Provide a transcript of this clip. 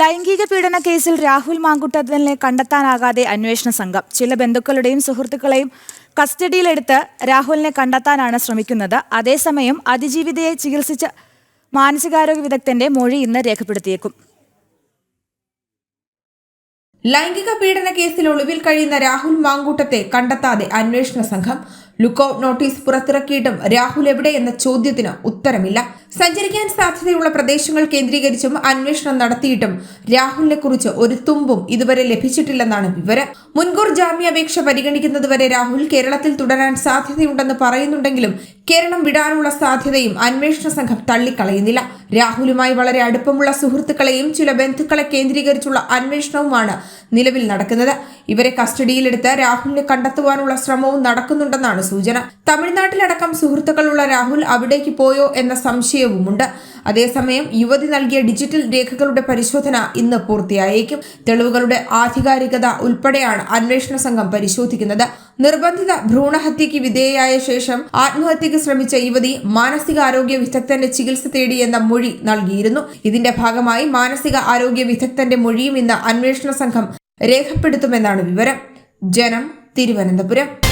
ലൈംഗിക പീഡന കേസിൽ രാഹുൽ മാങ്കുട്ടത്തിനെ കണ്ടെത്താനാകാതെ അന്വേഷണ സംഘം. ചില ബന്ധുക്കളുടെയും സുഹൃത്തുക്കളെയും കസ്റ്റഡിയിലെടുത്ത് രാഹുലിനെ കണ്ടെത്താനാണ് ശ്രമിക്കുന്നത്. അതേസമയം അതിജീവിതയെ ചികിത്സിച്ച മാനസികാരോഗ്യ വിദഗ്ധന്റെ മൊഴി ഇന്ന് രേഖപ്പെടുത്തിയേക്കും. ലൈംഗിക പീഡന കേസിൽ ഒളിവിൽ കഴിയുന്ന രാഹുൽ മാങ്കൂട്ടത്തെ കണ്ടെത്താതെ അന്വേഷണ സംഘം ലുക്കൌട്ട് നോട്ടീസ് പുറത്തിറക്കിയിട്ടും രാഹുൽ എവിടെ എന്ന ചോദ്യത്തിന് ഉത്തരമില്ല. സഞ്ചരിക്കാൻ സാധ്യതയുള്ള പ്രദേശങ്ങൾ കേന്ദ്രീകരിച്ചും അന്വേഷണം നടത്തിയിട്ടും രാഹുലിനെ കുറിച്ച് ഒരു തുമ്പും ഇതുവരെ ലഭിച്ചിട്ടില്ലെന്നാണ് വിവരം. മുൻകൂർ ജാമ്യാപേക്ഷ പരിഗണിക്കുന്നതുവരെ രാഹുൽ കേരളത്തിൽ തുടരാൻ സാധ്യതയുണ്ടെന്ന് പറയുന്നുണ്ടെങ്കിലും കേരളം വിടാനുള്ള സാധ്യതയും അന്വേഷണ സംഘം തള്ളിക്കളയുന്നില്ല. രാഹുലുമായി വളരെ അടുപ്പമുള്ള സുഹൃത്തുക്കളെയും ചില ബന്ധുക്കളെ കേന്ദ്രീകരിച്ചുള്ള അന്വേഷണവുമാണ് നിലവിൽ നടക്കുന്നത്. ഇവരെ കസ്റ്റഡിയിലെടുത്ത് രാഹുലിനെ കണ്ടെത്തുവാനുള്ള ശ്രമവും നടക്കുന്നുണ്ടെന്നാണ് സൂചന. തമിഴ്നാട്ടിലടക്കം സുഹൃത്തുക്കളുള്ള രാഹുൽ അവിടേക്ക് പോയോ എന്ന സംശയവുമുണ്ട്. അതേസമയം യുവതി നൽകിയ ഡിജിറ്റൽ രേഖകളുടെ പരിശോധന ഇന്ന് പൂർത്തിയായേക്കും. തെളിവുകളുടെ ആധികാരികത ഉൾപ്പെടെയാണ് അന്വേഷണ സംഘം പരിശോധിക്കുന്നത്. നിർബന്ധിത ഭ്രൂണഹത്യയ്ക്ക് വിധേയയായ ശേഷം ആത്മഹത്യയ്ക്ക് ശ്രമിച്ച യുവതി മാനസികാരോഗ്യ വിദഗ്ധന്റെ ചികിത്സ തേടിയെന്ന മൊഴി നൽകിയിരുന്നു. ഇതിന്റെ ഭാഗമായി മാനസിക ആരോഗ്യ വിദഗ്ധന്റെ മൊഴിയും ഇന്ന് അന്വേഷണ സംഘം രേഖപ്പെടുത്തുമെന്നാണ് വിവരം. ജനം തിരുവനന്തപുരം.